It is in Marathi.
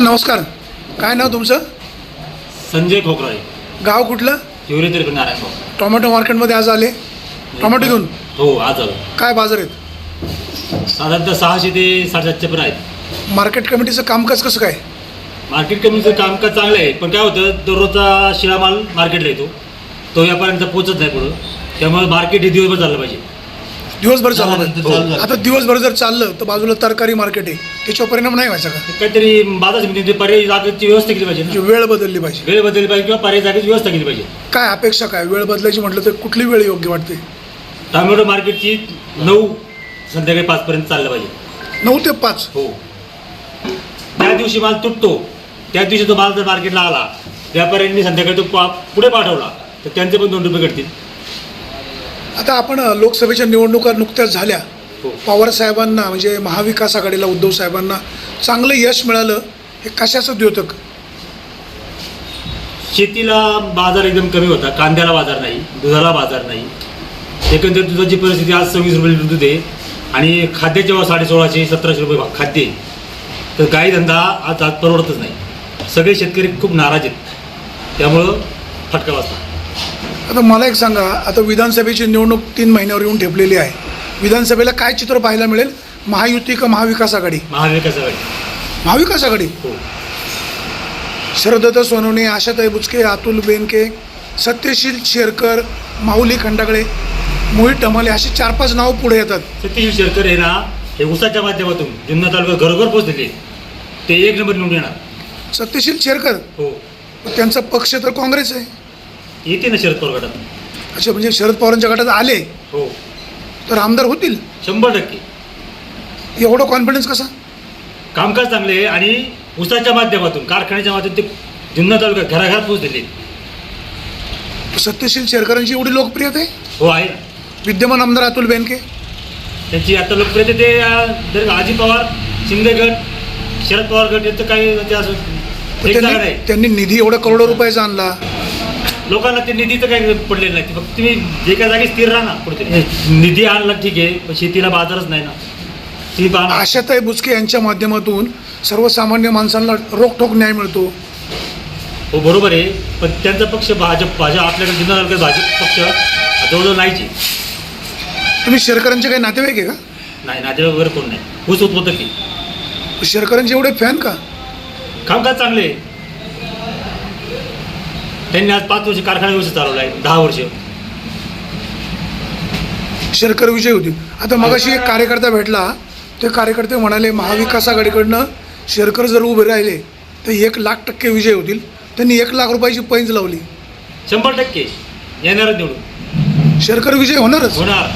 नमस्कार. काय नाव तुमचं? संजय खोकराळे. गाव कुठलं? हिवरे तरी नारायण भाऊ. टोमॅटो मार्केटमध्ये आज आले. टोमॅटो घेऊन हो आज आलो. काय बाजार आहेत? साधारणतः सहाशे ते साडेसातशे पण आहेत. मार्केट कमिटीचं कामकाज कसं काय? मार्केट कमीचं कामकाज चांगलं आहे. पण काय होतं दररोजचा शिळा माल मार्केटला येतो. तो व्यापाऱ्यांचा पोचत नाही पुढं. त्यामुळे मार्केट हे दिवसभर चाललं पाहिजे. दिवसभर चाललं चालू पाहिजे. झालं. आता दिवसभर जर चाललं तर बाजूला तरकारी मार्केट आहे. त्याच्यावर परिणाम नाही व्हायचा का? काहीतरी बाजार समितीने पर्यायी जागेची व्यवस्था केली पाहिजे म्हणजे ना वेळ बदलली पाहिजे. वेळ बदलली पाहिजे किंवा पर्यायी जागेची व्यवस्था केली पाहिजे. काय अपेक्षा काय? वेळ बदलायची म्हटलं तर कुठली वेळ योग्य वाटते? टॉमॅटो मार्केटची नऊ संध्याकाळी पाचपर्यंत चाललं पाहिजे. नऊ ते पाच? हो. त्या दिवशी माल तुटतो त्या दिवशी तो माल जर मार्केटला आला व्यापाऱ्यांनी संध्याकाळी तो पा पुढे पाठवला तर त्यांचे पण दोन रुपये कटतील आता आपण लोकसभेच्या निवडणुका नुकत्याच झाल्या. हो. पवार साहेबांना म्हणजे महाविकास आघाडीला उद्धव साहेबांना चांगलं यश मिळालं हे कशाचं द्योतक? शेतीला बाजार एकदम कमी होता. कांद्याला बाजार नाही दुधाला बाजार नाही. एकंदर दुधाची परिस्थिती आज सव्वीस रुपये लिटर दूध आहे आणि खाद्याचे भाव साडे सोळाशे सतराशे रुपये भाव खाद्य. तर काही धंदा आज आज परवडतच नाही. सगळे शेतकरी खूप नाराज आहेत. त्यामुळं फटका बसला. आता मला एक सांगा आता विधानसभेची निवडणूक तीन महिन्यावर येऊन ठेपलेली आहे. विधानसभेला काय चित्र पाहायला मिळेल? महायुती का महाविकास आघाडी? महाविकास आघाडी. महाविकास आघाडी? हो. शरदत्त सोनवणे आशाताई बुचके अतुल बेनके सत्यशील शेरकर माऊली खंडागळे मोहित टमाले अशी चार पाच नावं पुढे येतात. सतीश शेरकर हे ना हे उसाच्या माध्यमातून जुन्नर तालुका घरोघर पोहोचलेले. ते एक नंबर निवडून येणार. सत्यशील शेरकर? हो. त्यांचा पक्ष तर काँग्रेस आहे. येते ना शरद पवार गटात. अच्छा म्हणजे शरद पवारांच्या गटात आले? हो. तर आमदार होतील? शंभर टक्के. एवढं कॉन्फिडन्स कसा? कामकाज चांगले आहे आणि उसाच्या माध्यमातून कारखान्याच्या माध्यमातून ते जुन्नर तालुक्यात घराघरात पोहोचलेले सत्यशील शेरकरांची एवढी लोकप्रियता आहे? हो आहे ना. विद्यमान आमदार अतुल बेनके? त्यांची आता लोकप्रियता ते अं, जर अजित पवार शिंदे गट शरद पवार गट यांचं काही ते असं एक जागा त्यांनी नाही. त्यांनी निधी एवढा करोडो रुपयाचा आणला. लोकांना ते निधीचं काही पडलेलं नाही. ते फक्त तुम्ही जे काय जागी स्थिर राहा ना पुढे निधी आणला ठीक आहे पण शेतीला बाजारच नाही ना. ती पाहा आशाताई बुचके यांच्या माध्यमातून सर्वसामान्य माणसांना रोखोक न्याय मिळतो. हो बरोबर आहे. पण त्यांचा पक्ष भाजप भाजप आपल्याकडे जुन्नर तालुक्यात भाजप पक्ष जवळजवळ नाहीची तुम्ही शेरकरांचे काही नातेवाईक आहे का? नाही नातेवाईक वगैरे कोण नाही. ऊस उत्पादक की शेरकरांचे एवढे फॅन का? कामकाज चांगले आहे. त्यांनी आज पाच वर्ष कारखाना व्यवस्थित चालवला आहे दहा वर्ष. शेरकर विजय होतील आता मगाशी एक कार्यकर्ता भेटला ते कार्यकर्ते म्हणाले महाविकास आघाडीकडनं शेरकर जर उभे राहिले तर एक लाख टक्के विजय होतील. त्यांनी एक लाख रुपयाची पैंज लावली. शंभर टक्के. येणारच निवडून. शेरकर विजय होणारच. होणार.